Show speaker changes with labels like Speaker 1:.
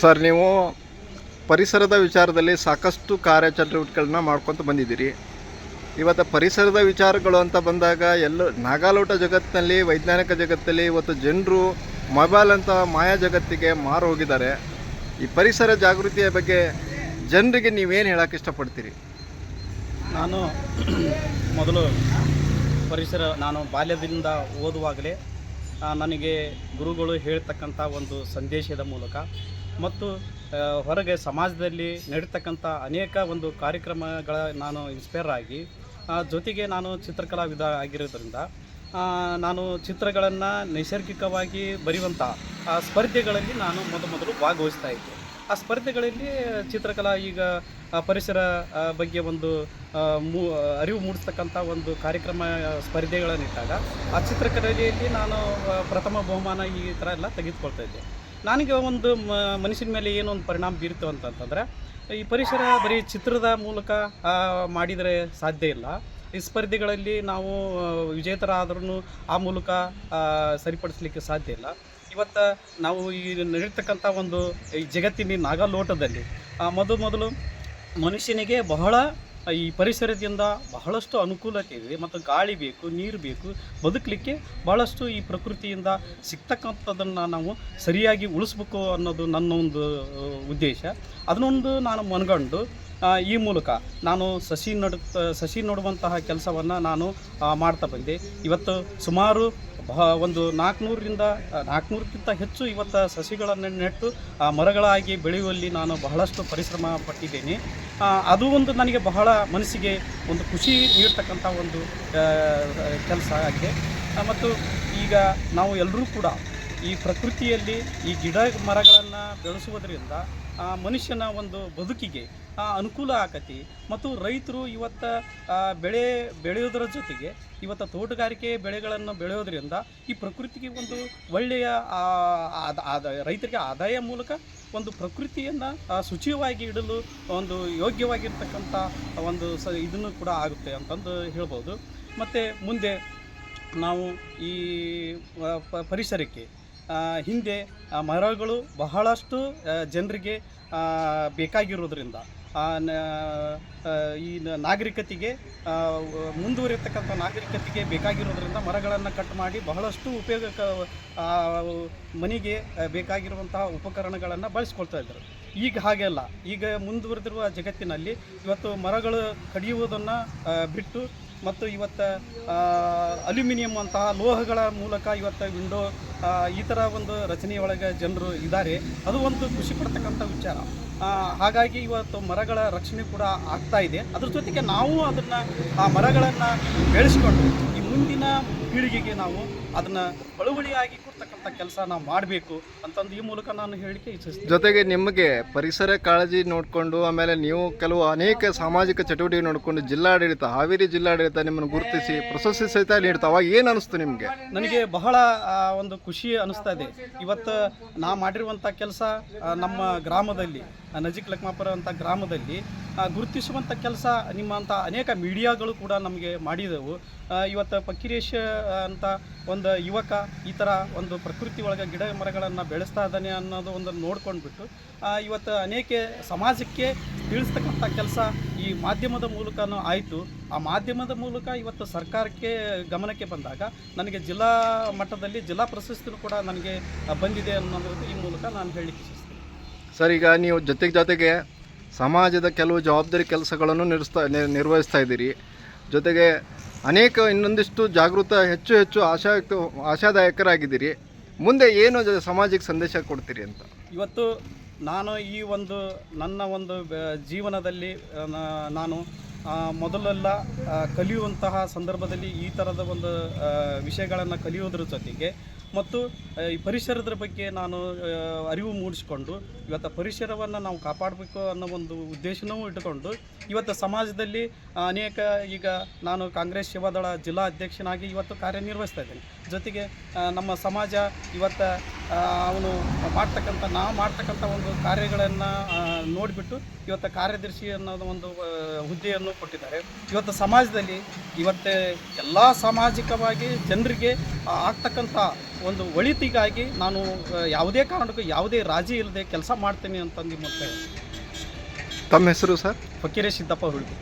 Speaker 1: Sir, ನೀವು ಪರಿಸರದ ವಿಚಾರದಲ್ಲಿ ಸಾಕಷ್ಟು ಕಾರ್ಯಚಟುವಟಿಕೆಗಳನ್ನ ಮಾಡ್ಕೊತ ಬಂದಿದ್ದೀರಿ. ಇವತ್ತು ಪರಿಸರದ ವಿಚಾರಗಳು ಅಂತ ಬಂದಾಗ ಎಲ್ಲ ನಾಗಾಲೋಟ ಜಗತ್ತಿನಲ್ಲಿ, ವೈಜ್ಞಾನಿಕ ಜಗತ್ತಲ್ಲಿ ಇವತ್ತು ಜನರು ಮೊಬೈಲ್ ಅಂತ ಮಾಯಾ ಜಗತ್ತಿಗೆ ಮಾರು ಹೋಗಿದ್ದಾರೆ. ಈ ಪರಿಸರ ಜಾಗೃತಿಯ ಬಗ್ಗೆ ಜನರಿಗೆ ನೀವೇನು ಹೇಳೋಕ್ಕೆ ಇಷ್ಟಪಡ್ತೀರಿ?
Speaker 2: ನಾನು ಮೊದಲು ಪರಿಸರ, ನಾನು ಬಾಲ್ಯದಿಂದ ಓದುವಾಗಲೇ ನನಗೆ ಗುರುಗಳು ಹೇಳ್ತಕ್ಕಂಥ ಒಂದು ಸಂದೇಶದ ಮೂಲಕ ಮತ್ತು ಹೊರಗೆ ಸಮಾಜದಲ್ಲಿ ನಡೀತಕ್ಕಂಥ ಅನೇಕ ಒಂದು ಕಾರ್ಯಕ್ರಮಗಳ ನಾನು ಇನ್ಸ್ಪೈರ್ ಆಗಿ ಜೊತೆಗೆ ನಾನು ಚಿತ್ರಕಲಾವಿದ ಆಗಿರೋದ್ರಿಂದ ನಾನು ಚಿತ್ರಗಳನ್ನು ನೈಸರ್ಗಿಕವಾಗಿ ಬರೆಯುವಂಥ ಆ, ಸ್ಪರ್ಧೆಗಳಲ್ಲಿ ನಾನು ಮೊದ ಮೊದಲು ಭಾಗವಹಿಸ್ತಾ ಇದ್ದೆ. ಆ ಸ್ಪರ್ಧೆಗಳಲ್ಲಿ ಚಿತ್ರಕಲಾ ಈಗ ಪರಿಸರ ಬಗ್ಗೆ ಒಂದು ಮೂ, ಅರಿವು ಮೂಡಿಸ್ತಕ್ಕಂಥ ಒಂದು ಕಾರ್ಯಕ್ರಮ ಸ್ಪರ್ಧೆಗಳನ್ನಿಟ್ಟಾಗ, ಆ ಚಿತ್ರಕಲೆಯಲ್ಲಿ ನಾನು ಪ್ರಥಮ ಬಹುಮಾನ ಈ ಥರ ಎಲ್ಲ ತೆಗೆದುಕೊಳ್ತಾ ಇದ್ದೆ. ನನಗೆ ಒಂದು ಮ ಮನುಷ್ಯನ ಮೇಲೆ ಏನು ಒಂದು ಪರಿಣಾಮ ಬೀರ್ತು ಅಂತಂತಂದರೆ ಈ ಪರಿಸರ ಬರೀ ಚಿತ್ರದ ಮೂಲಕ ಮಾಡಿದರೆ ಸಾಧ್ಯ ಇಲ್ಲ. ಈ ಸ್ಪರ್ಧೆಗಳಲ್ಲಿ ನಾವು ವಿಜೇತರಾದ್ರೂ ಆ ಮೂಲಕ ಸರಿಪಡಿಸ್ಲಿಕ್ಕೆ ಸಾಧ್ಯ ಇಲ್ಲ. ಇವತ್ತು ನಾವು ಈ ನಡೀತಕ್ಕಂಥ ಒಂದು ಈ ಜಗತ್ತಿನ ನಾಗಲೋಟದಲ್ಲಿ ಮೊದಲು ಮೊದಲು ಮನುಷ್ಯನಿಗೆ ಬಹಳ ಈ ಪರಿಸರದಿಂದ ಬಹಳಷ್ಟು ಅನುಕೂಲತೆ ಇದೆ. ಮತ್ತು ಗಾಳಿ ಬೇಕು, ನೀರು ಬೇಕು, ಬದುಕಲಿಕ್ಕೆ ಬಹಳಷ್ಟು ಈ ಪ್ರಕೃತಿಯಿಂದ ಸಿಗ್ತಕ್ಕಂಥದ್ದನ್ನು ನಾವು ಸರಿಯಾಗಿ ಉಳಿಸ್ಬೇಕು ಅನ್ನೋದು ನನ್ನ ಒಂದು ಉದ್ದೇಶ. ಅದನ್ನೊಂದು ನಾನು ಮನಗಂಡು ಈ ಮೂಲಕ ನಾನು ಸಸಿ ನಡು ಸಸಿ ನೋಡುವಂತಹ ಕೆಲಸವನ್ನು ನಾನು ಮಾಡ್ತಾ ಬಂದೆ. ಇವತ್ತು ಸುಮಾರು ಒಂದು ನಾಲ್ಕುನೂರರಿಂದ ನಾಲ್ಕುನೂರಕ್ಕಿಂತ ಹೆಚ್ಚು ಇವತ್ತು ಸಸಿಗಳನ್ನು ನೆಟ್ಟು ಆ, ಮರಗಳಾಗಿ ಬೆಳೆಯುವಲ್ಲಿ ನಾನು ಬಹಳಷ್ಟು ಪರಿಶ್ರಮ ಪಟ್ಟಿದ್ದೇನೆ. ಅದು ಒಂದು ನನಗೆ ಬಹಳ ಮನಸ್ಸಿಗೆ ಒಂದು ಖುಷಿ ನೀಡ್ತಕ್ಕಂಥ ಒಂದು ಕೆಲಸ ಆಗಿದೆ. ಮತ್ತು ಈಗ ನಾವು ಎಲ್ಲರೂ ಕೂಡ ಈ ಪ್ರಕೃತಿಯಲ್ಲಿ ಈ ಗಿಡ ಮರಗಳನ್ನು ಬೆಳೆಸುವುದರಿಂದ ಆ, ಮನುಷ್ಯನ ಒಂದು ಬದುಕಿಗೆ ಅನುಕೂಲ ಆಕತಿ. ಮತ್ತು ರೈತರು ಇವತ್ತು ಬೆಳೆ ಬೆಳೆಯೋದರ ಜೊತೆಗೆ ಇವತ್ತು ತೋಟಗಾರಿಕೆ ಬೆಳೆಗಳನ್ನು ಬೆಳೆಯೋದ್ರಿಂದ ಈ ಪ್ರಕೃತಿಗೆ ಒಂದು ಒಳ್ಳೆಯ ರೈತರಿಗೆ ಆದಾಯ ಮೂಲಕ ಒಂದು ಪ್ರಕೃತಿಯನ್ನು ಶುಚಿಯವಾಗಿ ಇಡಲು ಒಂದು ಯೋಗ್ಯವಾಗಿರ್ತಕ್ಕಂಥ ಒಂದು ಸ, ಇದನ್ನು ಕೂಡ ಆಗುತ್ತೆ ಅಂತಂದು ಹೇಳ್ಬೋದು. ಮತ್ತು ಮುಂದೆ ನಾವು ಈ ಪರಿಸರಕ್ಕೆ ಹಿಂದೆ ಮರಗಳು ಬಹಳಷ್ಟು ಜನರಿಗೆ ಬೇಕಾಗಿರೋದ್ರಿಂದ ಈ ನಾಗರಿಕತೆಗೆ ವ- ನಾಗರಿಕತೆಗೆ ಬೇಕಾಗಿರೋದ್ರಿಂದ ಮರಗಳನ್ನು ಕಟ್ ಮಾಡಿ ಬಹಳಷ್ಟು ಉಪಯೋಗ ಮನೆಗೆ ಬೇಕಾಗಿರುವಂತಹ ಉಪಕರಣಗಳನ್ನು ಬಳಸ್ಕೊಳ್ತಾ ಇದ್ದರು. ಈಗ ಹಾಗೆ ಅಲ್ಲ. ಈಗ ಮುಂದುವರೆದಿರುವ ಜಗತ್ತಿನಲ್ಲಿ ಇವತ್ತು ಮರಗಳು ಕಡಿಯುವುದನ್ನು ಬಿಟ್ಟು ಮತ್ತು ಇವತ್ತು ಅಲ್ಯೂಮಿನಿಯಂ ಅಂತಹ ಲೋಹಗಳ ಮೂಲಕ ಇವತ್ತು ವಿಂಡೋ ಈ ಥರ ಒಂದು ರಚನೆಯೊಳಗೆ ಜನರು ಇದ್ದಾರೆ. ಅದು ಒಂದು ಖುಷಿ ಪಡ್ತಕ್ಕಂಥ ವಿಚಾರ. ಹಾಗಾಗಿ ಇವತ್ತು ಮರಗಳ ರಕ್ಷಣೆ ಕೂಡ ಆಗ್ತಾ ಇದೆ. ಅದ್ರ ಜೊತೆಗೆ ನಾವು ಅದನ್ನು, ಆ ಮರಗಳನ್ನು ಬೆಳೆಸ್ಕೊಂಡು ಈ ಮುಂದಿನ ಪೀಳಿಗೆಗೆ ನಾವು ಅದನ್ನು ಬಳುವಳಿಯಾಗಿ ಕೊಡ್ತಕ್ಕಂಥ ಕೆಲಸ ನಾವು ಮಾಡಬೇಕು ಅಂತಂದು ಈ ಮೂಲಕ ನಾನು ಹೇಳಿಕೆ ಇಚ್ಛಿಸ್ತೀನಿ.
Speaker 1: ಜೊತೆಗೆ ನಿಮಗೆ ಪರಿಸರ ಕಾಳಜಿ ನೋಡಿಕೊಂಡು ಆಮೇಲೆ ನೀವು ಕೆಲವು ಅನೇಕ ಸಾಮಾಜಿಕ ಚಟುವಟಿಕೆ ನೋಡಿಕೊಂಡು ಜಿಲ್ಲಾಡಳಿತ ಹಾವೇರಿ ಜಿಲ್ಲಾಡಳಿತ ನಿಮ್ಮನ್ನು ಗುರುತಿಸಿ ಪ್ರಶಸ್ತಿ ಸಹಿತ ನೀಡ್ತಾ ಅವಾಗ ಏನು ಅನಿಸ್ತು ನಿಮಗೆ?
Speaker 2: ನನಗೆ ಬಹಳ ಒಂದು ಖುಷಿ ಅನಿಸ್ತಾ ಇದೆ. ಇವತ್ತು ನಾ ಮಾಡಿರುವಂಥ ಕೆಲಸ ನಮ್ಮ ಗ್ರಾಮದಲ್ಲಿ ನಜಿಕ್ ಲಕ್ಮಾಪುರ ಅಂತ ಗ್ರಾಮದಲ್ಲಿ ಗುರುತಿಸುವಂಥ ಕೆಲಸ ನಿಮ್ಮಂಥ ಅನೇಕ ಮೀಡಿಯಾಗಳು ಕೂಡ ನಮಗೆ ಮಾಡಿದವು. ಇವತ್ತು ಆ, ಅಂತ ಒಂದು ಯುವಕ ಈ ಥರ ಒಂದು ಪ್ರಕೃತಿ ಒಳಗೆ ಗಿಡ ಮರಗಳನ್ನು ಬೆಳೆಸ್ತಾ ಇದ್ದಾನೆ ಅನ್ನೋದು ಒಂದು ನೋಡ್ಕೊಂಡ್ಬಿಟ್ಟು ಇವತ್ತು ಅನೇಕ ಸಮಾಜಕ್ಕೆ ತಿಳಿಸ್ತಕ್ಕಂಥ ಕೆಲಸ ಈ ಮಾಧ್ಯಮದ ಮೂಲಕನೂ ಆಯಿತು. ಆ ಮಾಧ್ಯಮದ ಮೂಲಕ ಇವತ್ತು ಸರ್ಕಾರಕ್ಕೆ ಗಮನಕ್ಕೆ ಬಂದಾಗ ನನಗೆ ಜಿಲ್ಲಾ ಮಟ್ಟದಲ್ಲಿ ಜಿಲ್ಲಾ ಪ್ರಶಸ್ತಿನೂ ಕೂಡ ನನಗೆ ಬಂದಿದೆ ಅನ್ನೋದು ಈ ಮೂಲಕ ನಾನು ಹೇಳಿ
Speaker 1: ಸರ್, ಈಗ ನೀವು ಜೊತೆಗೆ ಜೊತೆಗೆ ಸಮಾಜದ ಕೆಲವು ಜವಾಬ್ದಾರಿ ಕೆಲಸಗಳನ್ನು ನಿರ್ಸ್ತಾ, ನಿರ್ವಹಿಸ್ತಾ ಇದ್ದೀರಿ. ಜೊತೆಗೆ ಅನೇಕ ಇನ್ನೊಂದಿಷ್ಟು ಜಾಗೃತ, ಹೆಚ್ಚು ಹೆಚ್ಚು ಆಶಾಯುಕ್ತ ಆಶಾದಾಯಕರಾಗಿದ್ದೀರಿ. ಮುಂದೆ ಏನು ಸಮಾಜಕ್ಕೆ ಸಂದೇಶ ಕೊಡ್ತೀರಿ ಅಂತ?
Speaker 2: ಇವತ್ತು ನಾನು ಈ ಒಂದು, ನನ್ನ ಒಂದು ಜೀವನದಲ್ಲಿ ನಾನು ಮೊದಲೆಲ್ಲ ಕಲಿಯುವಂತಹ ಸಂದರ್ಭದಲ್ಲಿ ಈ ಥರದ ಒಂದು ವಿಷಯಗಳನ್ನು ಕಲಿಯೋದ್ರ ಜೊತೆಗೆ ಮತ್ತು ಈ ಪರಿಸರದ ಬಗ್ಗೆ ನಾನು ಅರಿವು ಮೂಡಿಸಿಕೊಂಡು, ಇವತ್ತು ಪರಿಸರವನ್ನು ನಾವು ಕಾಪಾಡಬೇಕು ಅನ್ನೋ ಒಂದು ಉದ್ದೇಶನೂ ಇಟ್ಟುಕೊಂಡು, ಇವತ್ತು ಸಮಾಜದಲ್ಲಿ ಅನೇಕ ಈಗ ನಾನು ಕಾಂಗ್ರೆಸ್ ಸೇವಾದಳ ಜಿಲ್ಲಾ ಅಧ್ಯಕ್ಷನಾಗಿ ಇವತ್ತು ಕಾರ್ಯನಿರ್ವಹಿಸ್ತಾ ಇದ್ದೇನೆ. ಜೊತೆಗೆ ನಮ್ಮ ಸಮಾಜ ಇವತ್ತು ಅವನು ಮಾಡ್ತಕ್ಕಂಥ ನಾವು ಮಾಡ್ತಕ್ಕಂಥ ಒಂದು ಕಾರ್ಯಗಳನ್ನು ನೋಡಿಬಿಟ್ಟು ಇವತ್ತು ಕಾರ್ಯದರ್ಶಿ ಅನ್ನೋದು ಒಂದು ಹುದ್ದೆಯನ್ನು ಕೊಟ್ಟಿದ್ದಾರೆ. ಇವತ್ತು ಸಮಾಜದಲ್ಲಿ ಇವತ್ತು ಎಲ್ಲ ಸಾಮಾಜಿಕವಾಗಿ ಜನರಿಗೆ ಆಗ್ತಕ್ಕಂಥ ಒಂದು ಒಳಿತಿಗಾಗಿ ನಾನು ಯಾವುದೇ ಕಾರಣಕ್ಕೂ ಯಾವುದೇ ರಾಜಿ ಇಲ್ಲದೆ ಕೆಲಸ ಮಾಡ್ತೀನಿ ಅಂತಂದು ಮತ್ತೆ
Speaker 1: ತಮ್ಮ ಹೆಸರು ಸರ್?
Speaker 2: ಫಕೀರೆ ಸಿದ್ದಪ್ಪ ಹುಡುಗಿ